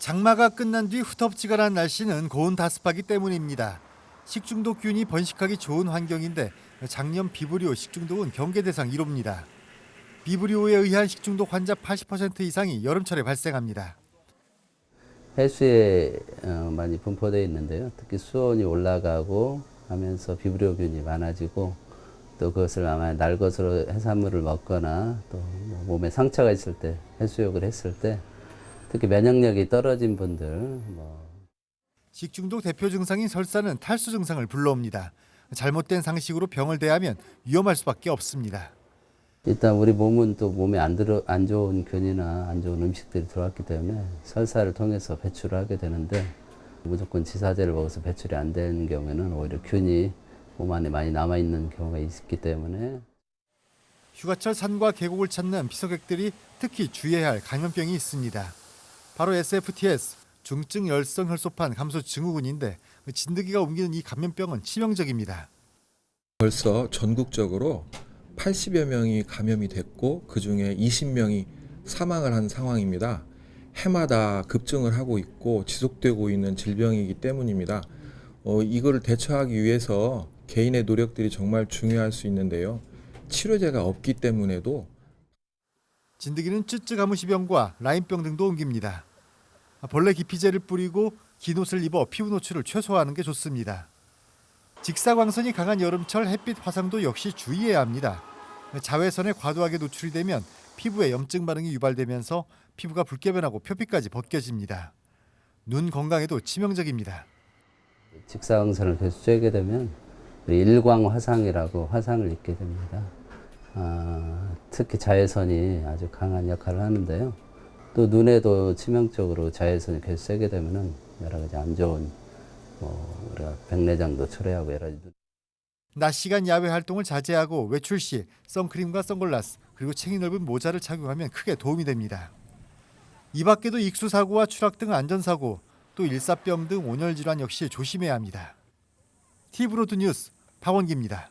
장마가 끝난 뒤 후텁지근한 날씨는 고온 다습하기 때문입니다. 식중독균이 번식하기 좋은 환경인데 작년 비브리오 식중독은 경계 대상 1호입니다. 비브리오에 의한 식중독 환자 80% 이상이 여름철에 발생합니다. 해수에 어, 많이 분포되어 있는데요. 특히 수온이 올라가고 하면서 비브리오균이 많아지고 또 그것을 아마 날 것으로 해산물을 먹거나 또뭐 몸에 상처가 있을 때 해수욕을 했을 때 특히 면역력이 떨어진 분들 뭐 식중독 대표 증상인 설사는 탈수 증상을 불러옵니다. 잘못된 상식으로 병을 대하면 위험할 수밖에 없습니다. 일단 우리 몸은 또 몸에 안 들어 안 좋은 균이나 안 좋은 음식들이 들어왔기 때문에 설사를 통해서 배출을 하게 되는데 무조건 지사제를 먹어서 배출이 안 되는 경우에는 오히려 균이 몸 안에 많이 남아 있는 경우가 있기 때문에 휴가철 산과 계곡을 찾는 피서객들이 특히 주의해야 할 감염병이 있습니다. 바로 SFTS, 중증 열성 혈소판 감소 증후군인데 진드기가 옮기는 이 감염병은 치명적입니다. 벌써 전국적으로 80여 명이 감염이 됐고 그 중에 20명이 사망을 한 상황입니다. 해마다 급증을 하고 있고 지속되고 있는 질병이기 때문입니다. 어, 이거를 대처하기 위해서 개인의 노력들이 정말 중요할 수 있는데요. 치료제가 없기 때문에도 진드기는 쯔쯔 가무시병과 라인병 등도 옮깁니다. 벌레 기피제를 뿌리고 긴 옷을 입어 피부 노출을 최소화하는 게 좋습니다. 직사광선이 강한 여름철 햇빛 화상도 역시 주의해야 합니다. 자외선에 과도하게 노출이 되면 피부에 염증 반응이 유발되면서 피부가 붉게 변하고 표피까지 벗겨집니다. 눈 건강에도 치명적입니다. 직사광선을 계속 쬐게 되면 일광 화상이라고 화상을 입게 됩니다. 아, 특히 자외선이 아주 강한 역할을 하는데요. 또 눈에도 치명적으로 자외선이 계속 세게 되면은 여러 가지 안 좋은 뭐 우리가 백내장도 초래하고 여러 가지 눈- 낮 시간 야외 활동을 자제하고 외출 시 선크림과 선글라스 그리고 챙이 넓은 모자를 착용하면 크게 도움이 됩니다. 이 밖에도 익수 사고와 추락 등 안전 사고, 또 일사병 등 온열 질환 역시 조심해야 합니다. 티브로드 뉴스 박원기입니다.